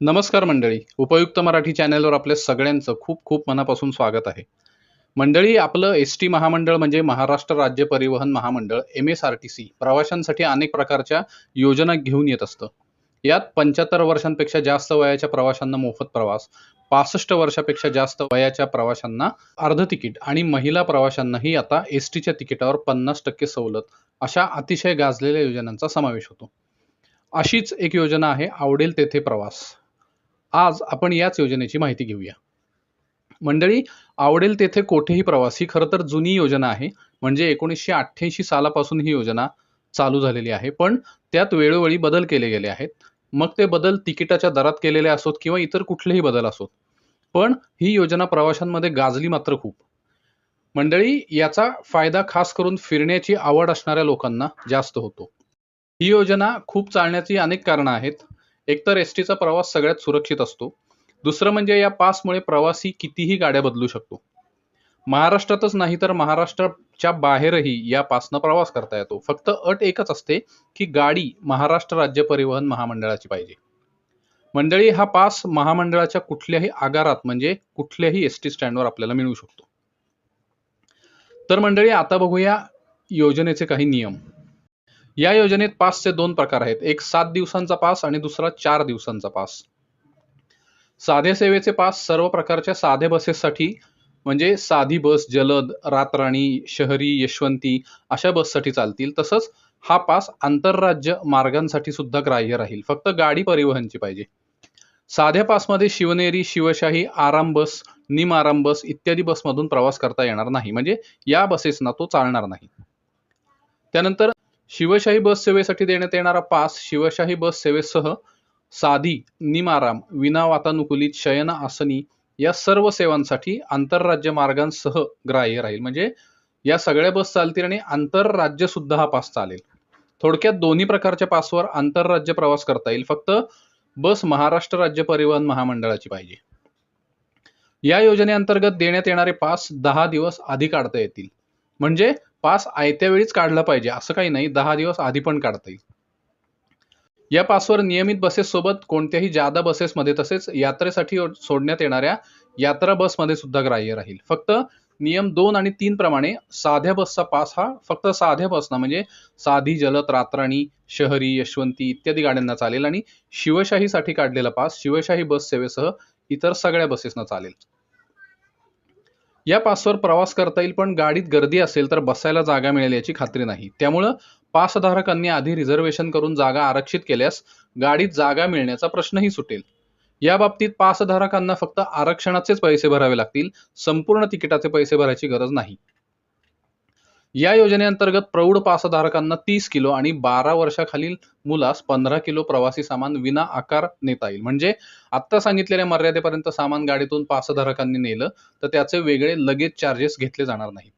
नमस्कार मंडळी. उपयुक्त मराठी चॅनलवर आपल्या सगळ्यांचं खूप खूप मनापासून स्वागत आहे. मंडळी आपलं एस टी महामंडळ म्हणजे महाराष्ट्र राज्य परिवहन महामंडळ M S R T C प्रवाशांसाठी अनेक प्रकारच्या योजना घेऊन येत असतं. यात पंच्याहत्तर वर्षांपेक्षा जास्त वयाच्या प्रवाशांना मोफत प्रवास पासष्ट वर्षापेक्षा जास्त वयाच्या प्रवाशांना अर्ध तिकीट आणि महिला प्रवाशांनाही आता एस टीच्या तिकिटावर पन्नास टक्के सवलत अशा अतिशय गाजलेल्या योजनांचा समावेश होतो. अशीच एक योजना आहे आवडेल तेथे प्रवास. आज आपण याच योजनेची माहिती घेऊया. मंडळी आवडेल तेथे कोठेही प्रवास. ही खरं तर जुनी योजना आहे. म्हणजे एकोणीसशे अठ्ठ्याऐंशी सालापासून ही योजना चालू झालेली आहे. पण त्यात वेळोवेळी बदल केले गेले आहेत. मग ते बदल तिकिटाच्या दरात केलेले असोत किंवा इतर कुठलेही बदल असोत. पण ही योजना प्रवाशांमध्ये गाजली मात्र खूप. मंडळी याचा फायदा खास करून फिरण्याची आवड असणाऱ्या लोकांना जास्त होतो. ही योजना खूप चालण्याची अनेक कारणं आहेत. एकतर एस टीचा प्रवास सगळ्यात सुरक्षित असतो. दुसरं म्हणजे या पासमुळे प्रवासी कितीही गाड्या बदलू शकतो. महाराष्ट्रातच नाही तर महाराष्ट्राच्या बाहेरही या पासनं प्रवास करता येतो. फक्त अट एकच असते की गाडी महाराष्ट्र राज्य परिवहन महामंडळाची पाहिजे. मंडळी हा पास महामंडळाच्या कुठल्याही आगारात म्हणजे कुठल्याही एस टी स्टँडवर आपल्याला मिळू शकतो. तर मंडळी आता बघूया योजनेचे काही नियम. या योजनेत पासचे दोन प्रकार आहेत. एक सात दिवसांचा पास आणि दुसरा चार दिवसांचा पास. साध्या सेवेचे पास सर्व प्रकारच्या साध्या बसेससाठी म्हणजे साधी बस जलद रातराणी शहरी यशवंती अशा बससाठी चालतील. तसंच हा पास आंतरराज्य मार्गांसाठी सुद्धा ग्राह्य राहील. फक्त गाडी परिवहनची पाहिजे. साध्या पासमध्ये शिवनेरी शिवशाही आराम बस निम आराम बस इत्यादी बसमधून प्रवास करता येणार नाही. म्हणजे या बसेसना तो चालणार नाही. त्यानंतर शिवशाही बस सेवेसाठी देण्यात येणारा पास शिवशाही बस सेवेसह साधी निमाराम विना वातानुकूलित शयन आसनी या सर्व सेवांसाठी आंतरराज्य मार्गांसह ग्राह्य राहील. म्हणजे या सगळ्या बस चालतील आणि आंतरराज्य सुद्धा हा पास चालेल. थोडक्यात दोन्ही प्रकारच्या पासवर आंतरराज्य प्रवास करता येईल. फक्त बस महाराष्ट्र राज्य परिवहन महामंडळाची पाहिजे. या योजनेअंतर्गत देण्यात येणारे पास दहा दिवस आधी काढता येतील. म्हणजे पास आयत्या वेळीच काढला पाहिजे. असं काही नाही दहा दिवस आधी पण काढता येईल. या पासवर नियमित बसेस सोबत कोणत्याही जादा बसेसमध्ये तसेच यात्रेसाठी सोडण्यात येणाऱ्या यात्रा बसमध्ये सुद्धा ग्राह्य राहील. फक्त नियम दोन आणि तीन प्रमाणे साध्या बसचा पास हा फक्त साध्या बसना म्हणजे साधी जलद रात्राणी शहरी यशवंती इत्यादी गाड्यांना चालेल आणि शिवशाहीसाठी काढलेला पास शिवशाही बस सेवेसह इतर सगळ्या बसेसना चालेल. या पासवर प्रवास करता येईल पण गाडीत गर्दी असेल तर बसायला जागा मिळेल याची खात्री नाही. त्यामुळं पासधारकांनी आधी रिझर्वेशन करून जागा आरक्षित केल्यास गाडीत जागा मिळण्याचा प्रश्नही सुटेल. या बाबतीत पासधारकांना फक्त आरक्षणाचेच पैसे भरावे लागतील संपूर्ण तिकिटाचे पैसे भरायची गरज नाही. या योजनेअंतर्गत प्रौढ पासधारकांना तीस किलो आणि बारा वर्षाखालील मुलास पंधरा किलो प्रवासी सामान विना आकार नेता येईल. म्हणजे आत्ता सांगितलेल्या मर्यादेपर्यंत सामान गाडीतून पासधारकांनी नेलं तर त्याचे वेगळे लगेच चार्जेस घेतले जाणार नाहीत.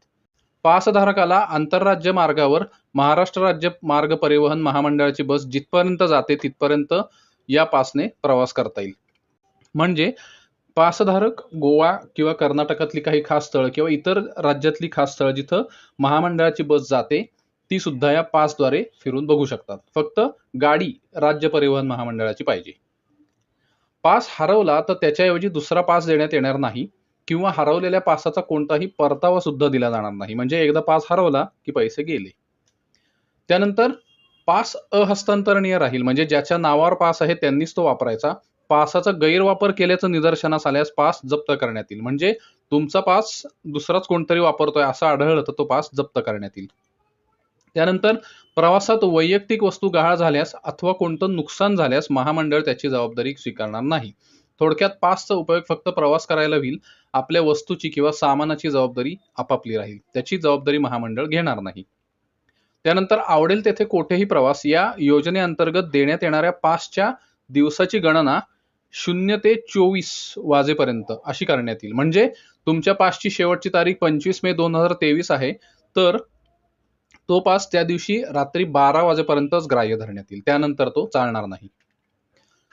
पासधारकाला आंतरराज्य मार्गावर महाराष्ट्र राज्य मार्ग परिवहन महामंडळाची बस जिथपर्यंत जाते तिथपर्यंत या पासने प्रवास करता येईल. म्हणजे पासधारक गोवा किंवा कर्नाटकातली काही खास स्थळं किंवा इतर राज्यातली खास स्थळं जिथं महामंडळाची बस जाते ती सुद्धा या पासद्वारे फिरून बघू शकतात. फक्त गाडी राज्य परिवहन महामंडळाची पाहिजे. पास हरवला तर त्याच्याऐवजी दुसरा पास देण्यात येणार नाही किंवा हरवलेल्या पासाचा कोणताही परतावा सुद्धा दिला जाणार नाही. म्हणजे एकदा पास हरवला की पैसे गेले. त्यानंतर पास अहस्तांतरणीय राहील. म्हणजे ज्याच्या नावावर पास आहे त्यांनीच तो वापरायचा. पासाचा गैरवापर केल्याचं निदर्शनास आल्यास पास जप्त करण्यात येईल. म्हणजे तुमचा पास दुसराच कोणतरी वापरतोय असं आढळलं तर तो पास जप्त करण्यात येईल. त्यानंतर प्रवासात वैयक्तिक वस्तू गहाळ झाल्यास अथवा कोणतं नुकसान झाल्यास महामंडळ त्याची जबाबदारी स्वीकारणार नाही. थोडक्यात पासचा उपयोग फक्त प्रवास करायला होईल. आपल्या वस्तूची किंवा सामानाची जबाबदारी आपापली राहील. त्याची जबाबदारी महामंडळ घेणार नाही. त्यानंतर आवडेल तेथे कोठेही प्रवास या योजनेअंतर्गत देण्यात येणाऱ्या पासच्या दिवसाची गणना शून्य ते चोवीस वाजेपर्यंत अशी करण्यात येईल. म्हणजे तुमच्या पासची शेवटची तारीख पंचवीस मे दोन हजार तेवीस आहे. तर तो पास त्या दिवशी रात्री बारा वाजेपर्यंतच ग्राह्य धरण्यात येईल. त्यानंतर तो चालणार नाही.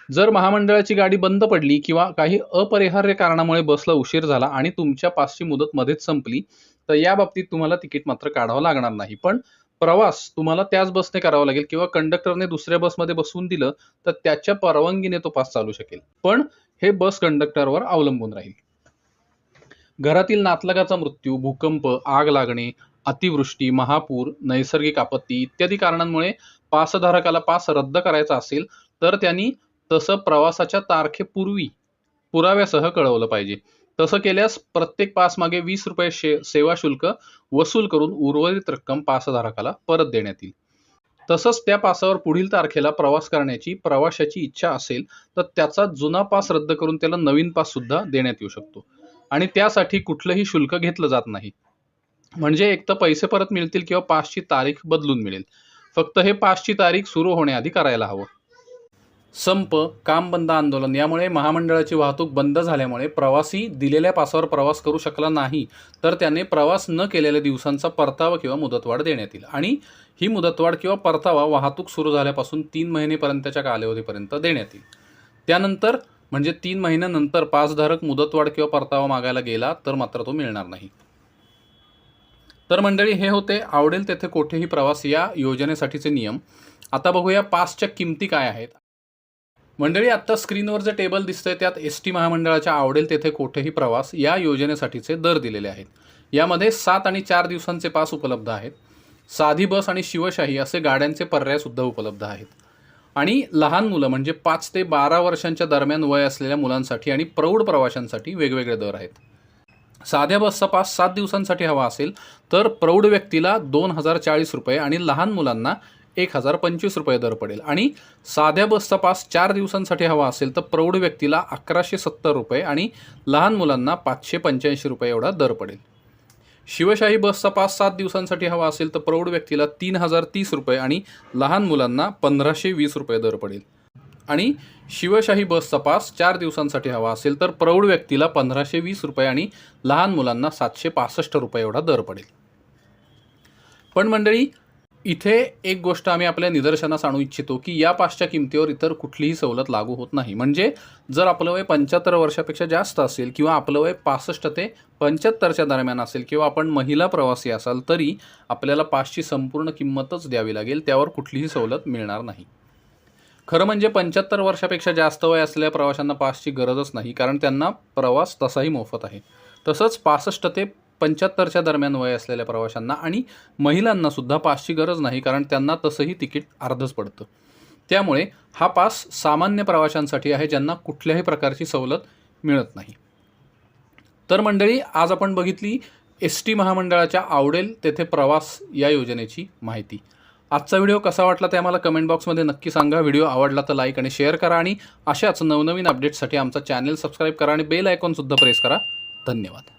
जर महामंडळाची गाडी बंद पडली किंवा काही अपरिहार्य कारणामुळे बसला उशीर झाला आणि तुमच्या पासची मुदत मध्येच संपली तर या बाबतीत तुम्हाला तिकीट मात्र काढावं लागणार नाही. पण प्रवास तुम्हाला त्याच बसने करावा लागेल किंवा कंडक्टरने दुसऱ्या बसमध्ये बसवून दिलं तर त्याच्या परवानगीने तो पास चालू शकेल. पण हे बस कंडक्टरवर अवलंबून राहील. घरातील नातलगाचा मृत्यू भूकंप आग लागणे अतिवृष्टी महापूर नैसर्गिक आपत्ती इत्यादी कारणांमुळे पासधारकाला पास रद्द करायचा असेल तर त्यांनी तसं प्रवासाच्या तारखेपूर्वी पुराव्यासह कळवलं पाहिजे. तसं केल्यास प्रत्येक पास मागे वीस रुपये शे सेवा शुल्क वसूल करून उर्वरित रक्कम पासधारकाला परत देण्यात येईल. तसंच त्या पासावर पुढील तारखेला प्रवास करण्याची प्रवाशाची इच्छा असेल तर त्याचा जुना पास रद्द करून त्याला नवीन पास सुद्धा देण्यात येऊ शकतो. आणि त्यासाठी कुठलंही शुल्क घेतलं जात नाही. म्हणजे एक तर पैसे परत मिळतील किंवा पासची तारीख बदलून मिळेल. फक्त हे पासची तारीख सुरू होण्याआधी करायला हवं. संप काम बंद आंदोलन यामुळे महामंडळाची वाहतूक बंद झाल्यामुळे प्रवासी दिलेल्या पासावर प्रवास करू शकला नाही. तर त्याने प्रवास न केलेल्या दिवसांचा परतावा किंवा मुदतवाढ देण्यात येईल. आणि ही मुदतवाढ किंवा परतावा वाहतूक सुरू झाल्यापासून तीन महिनेपर्यंतच्या कालावधीपर्यंत देण्यात येईल. त्यानंतर म्हणजे तीन महिन्यानंतर पासधारक मुदतवाढ किंवा परतावा मागायला गेला तर मात्र तो मिळणार नाही. तर मंडळी हे होते आवडेल तेथे कोठेही प्रवास या योजनेसाठीचे नियम. आता बघूया पासच्या किमती काय आहेत. मंडळी आत्ता स्क्रीनवर जे टेबल दिसतंय त्यात एस टी महामंडळाच्या आवडेल तेथे कोठेही प्रवास या योजनेसाठीचे दर दिलेले आहेत. यामध्ये सात आणि चार दिवसांचे पास उपलब्ध आहेत. साधी बस आणि शिवशाही असे गाड्यांचे पर्याय सुद्धा उपलब्ध आहेत. आणि लहान मुलं म्हणजे पाच ते बारा वर्षांच्या दरम्यान वय असलेल्या मुलांसाठी आणि प्रौढ प्रवाशांसाठी वेगवेगळे दर आहेत. साध्या बसचा पास सात दिवसांसाठी हवा असेल तर प्रौढ व्यक्तीला दोन हजार चाळीस रुपये आणि लहान मुलांना एक हजार पंचवीस रुपये दर पडेल. आणि साध्या बसचा पास चार दिवसांसाठी हवा असेल तर प्रौढ व्यक्तीला अकराशे सत्तर रुपये आणि लहान मुलांना पाचशे पंच्याऐंशी रुपये एवढा दर पडेल. शिवशाही बसचा पास सात दिवसांसाठी हवा असेल तर प्रौढ व्यक्तीला तीन हजार तीस रुपये आणि लहान मुलांना पंधराशे वीस रुपये दर पडेल. आणि शिवशाही बसचा पास चार दिवसांसाठी हवा असेल तर प्रौढ व्यक्तीला पंधराशे वीस रुपये आणि लहान मुलांना सातशे पासष्ट रुपये एवढा दर पडेल. पण मंडळी इथे एक गोष्ट आम्ही आपल्या निदर्शनास आणू इच्छितो की या पाचच्या किमतीवर इतर कुठलीही सवलत लागू होत नाही. म्हणजे जर आपलं वय पंच्याहत्तर वर्षापेक्षा जास्त असेल किंवा आपलं वय पासष्ट ते पंच्याहत्तरच्या दरम्यान असेल किंवा आपण महिला प्रवासी असाल तरी आपल्याला पाचची संपूर्ण किंमतच द्यावी लागेल. त्यावर कुठलीही सवलत मिळणार नाही. खरं म्हणजे पंच्याहत्तर वर्षापेक्षा जास्त वय असलेल्या प्रवाशांना पासची गरजच नाही कारण त्यांना प्रवास तसाही मोफत आहे. तसंच पासष्ट ते पंच्याहत्तरच्या दरम्यान वय असलेल्या प्रवाशांना आणि महिलांना सुद्धा पासची गरज नाही कारण त्यांना तसंही तिकीट अर्धच पडतं. त्यामुळे हा पास सामान्य प्रवाशांसाठी आहे ज्यांना कुठल्याही प्रकारची सवलत मिळत नाही. तर मंडळी आज आपण बघितली एस टी महामंडळाच्या आवडेल तेथे प्रवास या योजनेची माहिती. आजचा व्हिडिओ कसा वाटला ते आम्हाला कमेंट बॉक्समध्ये नक्की सांगा. व्हिडिओ आवडला तर लाईक आणि शेअर करा आणि अशाच नवनवीन अपडेट्ससाठी आमचा चॅनल सबस्क्राईब करा आणि बेल आयकॉनसुद्धा प्रेस करा. धन्यवाद.